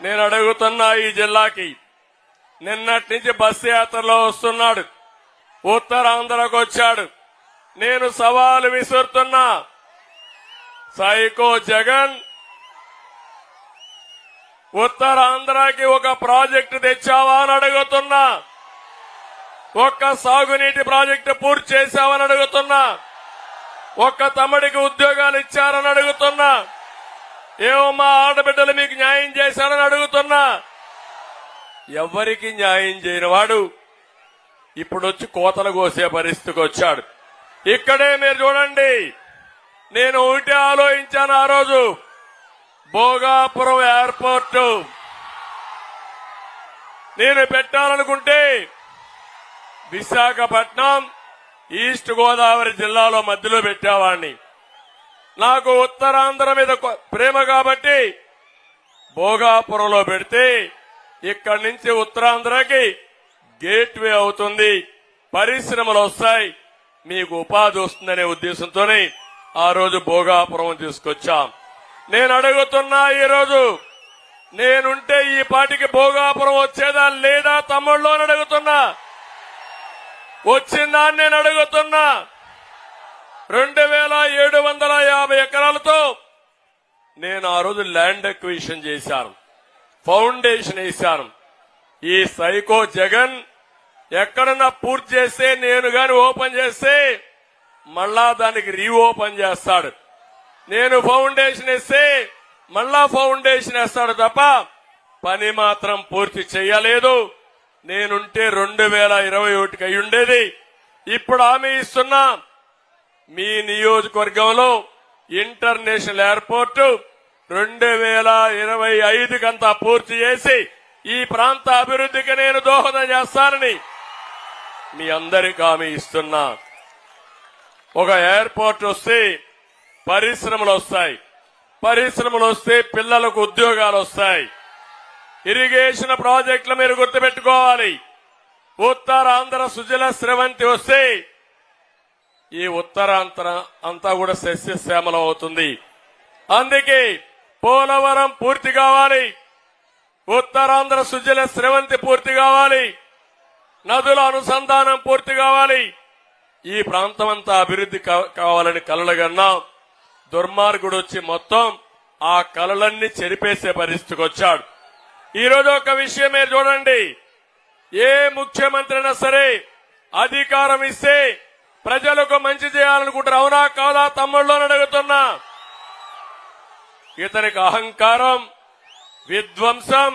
నేను అడుగుతున్నా ఈ జిల్లాకి. నిన్నటి నుంచి బస్సు యాత్రలో వస్తున్నాడు. ఉత్తరాంధ్రకు వచ్చాడు. నేను సవాలు విసురుతున్నా. సైకో జగన్ ఉత్తరాంధ్రకి ఒక ప్రాజెక్టు తెచ్చావా అని అడుగుతున్నా. ఒక్క సాగునీటి ప్రాజెక్టు పూర్తి చేశావని అడుగుతున్నా. ఒక్క తమ్ముడికి ఉద్యోగాలు ఇచ్చారని అడుగుతున్నా. ఏమో మా ఆడబిడ్డలు మీకు న్యాయం చేశాడని అడుగుతున్నా. ఎవరికి న్యాయం చేయని వాడు ఇప్పుడు వచ్చి కోతలు కోసే పరిస్థితికి వచ్చాడు. ఇక్కడే మీరు చూడండి. నేను ఒకటే ఆలోచించాను ఆ రోజు. భోగాపురం ఎయిర్పోర్టు. నేను పెట్టాలనుకుంటే విశాఖపట్నం ఈస్ట్ గోదావరి జిల్లాలో మధ్యలో పెట్టేవాడిని. నాకు ఉత్తరాంధ్ర మీద ప్రేమ కాబట్టి భోగాపురంలో పెడితే ఇక్కడి నుంచి ఉత్తరాంధ్రకి గేట్వే అవుతుంది. పరిశ్రమలు వస్తాయి. మీకు ఉపాధి వస్తుందనే ఉద్దేశంతోనే ఆ రోజు భోగాపురం తీసుకొచ్చాం. నేను అడుగుతున్నా ఈరోజు నేనుంటే ఈ పాటికి భోగాపురం వచ్చేదా లేదా తమ్ముళ్ళు అడుగుతున్నా. వచ్చిందా నేను అడుగుతున్నా. రెండు వేల ఏడు వందల యాభై ఎకరాలతో నేను ఆ రోజు ల్యాండ్ ఎక్విషన్ చేశాను. ఫౌండేషన్ వేశాను. ఈ సైకో జగన్ ఎక్కడన్నా పూర్తి చేస్తే నేను గాని ఓపెన్ చేస్తే మళ్ళా దానికి రీఓపెన్ చేస్తాడు. నేను ఫౌండేషన్ ఇస్తే మళ్ళా ఫౌండేషన్ వేస్తాడు తప్ప పని మాత్రం పూర్తి చేయలేదు. నేనుంటే రెండు వేల ఇరవై ఒకటికి అయ్యుండేది. ఇప్పుడు హామీ ఇస్తున్నా. మీ నియోజకవర్గంలో ఇంటర్నేషనల్ ఎయిర్పోర్టు రెండు వేల ఇరవై ఐదుకంతా పూర్తి చేసి ఈ ప్రాంత అభివృద్ధికి నేను దోహదం చేస్తానని మీ అందరికి హామీ ఇస్తున్నా. ఒక ఎయిర్పోర్ట్ వస్తే పరిశ్రమలు వస్తాయి. పరిశ్రమలు వస్తే పిల్లలకు ఉద్యోగాలు వస్తాయి. ఇరిగేషన్ ప్రాజెక్టులు మీరు గుర్తుపెట్టుకోవాలి. ఉత్తరాంధ్ర సుజల స్రవంతి వస్తే ఈ ఉత్తరాంధ్ర అంతా కూడా సస్యశ్యామలం అవుతుంది. అందుకే పోలవరం పూర్తి కావాలి. ఉత్తరాంధ్ర సుజల స్రవంతి పూర్తి కావాలి. నదుల అనుసంధానం పూర్తి కావాలి. ఈ ప్రాంతం అంతా అభివృద్ధి కా- కావాలని కలలుగన్నా దుర్మార్గుడు వచ్చి మొత్తం ఆ కలలన్నీ చెరిపేసే పరిస్థితికి వచ్చాడు. ఈరోజు ఒక విషయం మీరు చూడండి. ఏ ముఖ్యమంత్రి అయినా సరే అధికారం ఇస్తే ప్రజలకు మంచి చేయాలనుకుంటారు. అవునా కాదా? తమ్ముళ్ళు అడుగుతున్నా. ఇతనికి అహంకారం విధ్వంసం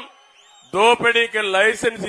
దోపిడీకి లైసెన్స్